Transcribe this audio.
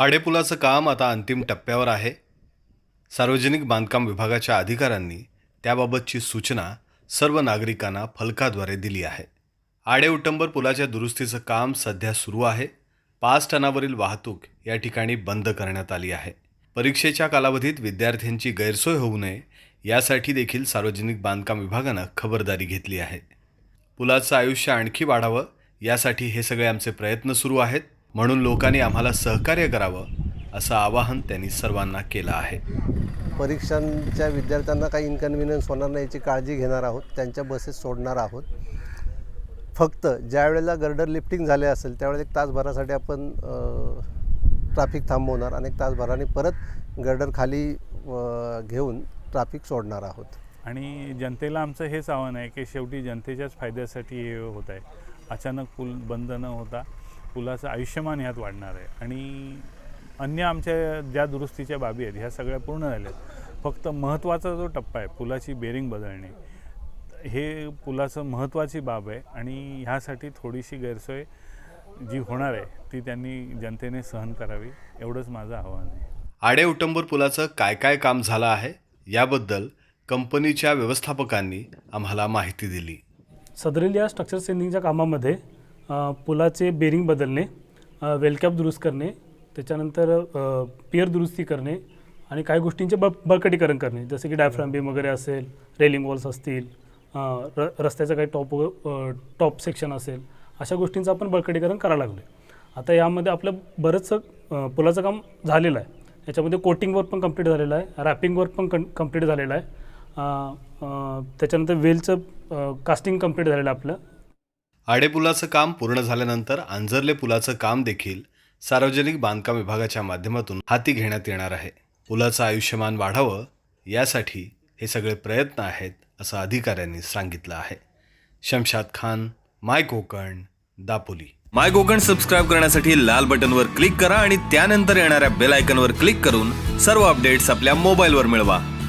आडेपुलाचं काम आता अंतिम टप्प्यावर आहे. सार्वजनिक बांधकाम विभागाच्या अधिकाऱ्यांनी त्याबाबतची सूचना सर्व नागरिकांना फलकाद्वारे दिली आहे. आडेउटंबर पुलाच्या दुरुस्तीचं काम सध्या सुरू आहे. पाच टनावरील वाहतूक या ठिकाणी बंद करण्यात आली आहे. परीक्षेच्या कालावधीत विद्यार्थ्यांची गैरसोय होऊ नये यासाठी देखील सार्वजनिक बांधकाम विभागानं खबरदारी घेतली आहे. पुलाचं आयुष्य आणखी वाढावं यासाठी हे सगळे आमचे प्रयत्न सुरू आहेत. म्हणून लोकांनी आम्हाला सहकार्य करावं असं आवाहन त्यांनी सर्वांना केलं आहे. परीक्षांच्या विद्यार्थ्यांना काही इन्कन्व्हिनियन्स होणार नाही याची काळजी घेणार आहोत त्यांच्या बसेस सोडणार आहोत. फक्त ज्या वेळेला गर्डर लिफ्टिंग झाले असेल त्यावेळेला एक तासभरासाठी आपण ट्रॅफिक थांबवणार आणि एक तासभराने परत गर्डर खाली घेऊन ट्रॅफिक सोडणार आहोत. आणि जनतेला आमचं हेच आव्हान आहे की शेवटी जनतेच्याच फायद्यासाठी हे होत आहे. अचानक पूल बंद न होता पुलाचं आयुष्यमान ह्यात वाढणार आहे. आणि अन्य आमच्या ज्या दुरुस्तीच्या बाबी आहेत ह्या सगळ्या पूर्ण झाल्या आहेत फक्त महत्त्वाचा जो टप्पा आहे पुलाची बेरिंग बदलणे हे पुलाचं महत्त्वाची बाब आहे. आणि ह्यासाठी थोडीशी गैरसोय जी होणार आहे ती त्यांनी जनतेने सहन करावी एवढंच माझं आव्हान आहे. आडे उटंबर पुलाचं काय काय काम झालं आहे याबद्दल कंपनीच्या व्यवस्थापकांनी आम्हाला माहिती दिली. सदरील या स्ट्रक्चर सेंडिंगच्या कामामध्ये पुलाचे बेरिंग बदलणे वेलकॅप दुरुस्त करणे त्याच्यानंतर पियर दुरुस्ती करणे आणि काही गोष्टींचे ब बळकटीकरण करणे. जसे की डायफ्राम बीम वगैरे असेल रेलिंग वॉल्स असतील र रस्त्याचं काही टॉप टॉप सेक्शन असेल अशा गोष्टींचं आपण बळकटीकरण करायला लागलो आहे आता यामध्ये आपलं बरंचसं पुलाचं काम झालेलं आहे. याच्यामध्ये कोटिंग वर्क पण कंप्लीट झालेलं आहे रॅपिंग वर्क पण कं कंप्लीट झालेलं आहे. त्याच्यानंतर वेलचं कास्टिंग कंप्लीट झालेलं आहे आपलं. आडे पुलाचं काम पूर्ण झाल्यानंतर आंजरले पुलाचं काम देखील सार्वजनिक बांधकाम विभागाच्या माध्यमातून हाती घेण्यात येणार आहे. पुलाचं आयुष्यमान वाढावं यासाठी हे सगळे प्रयत्न आहेत असं अधिकाऱ्यांनी सांगितलं आहे. Shamshad Khan my Konkan Dapoli. My Konkan subscribe करण्यासाठी लाल बटनवर क्लिक करा आणि त्यानंतर येणाऱ्या बेल आयकनवर क्लिक करून सर्व अपडेट्स आपल्या मोबाईलवर मिळवा.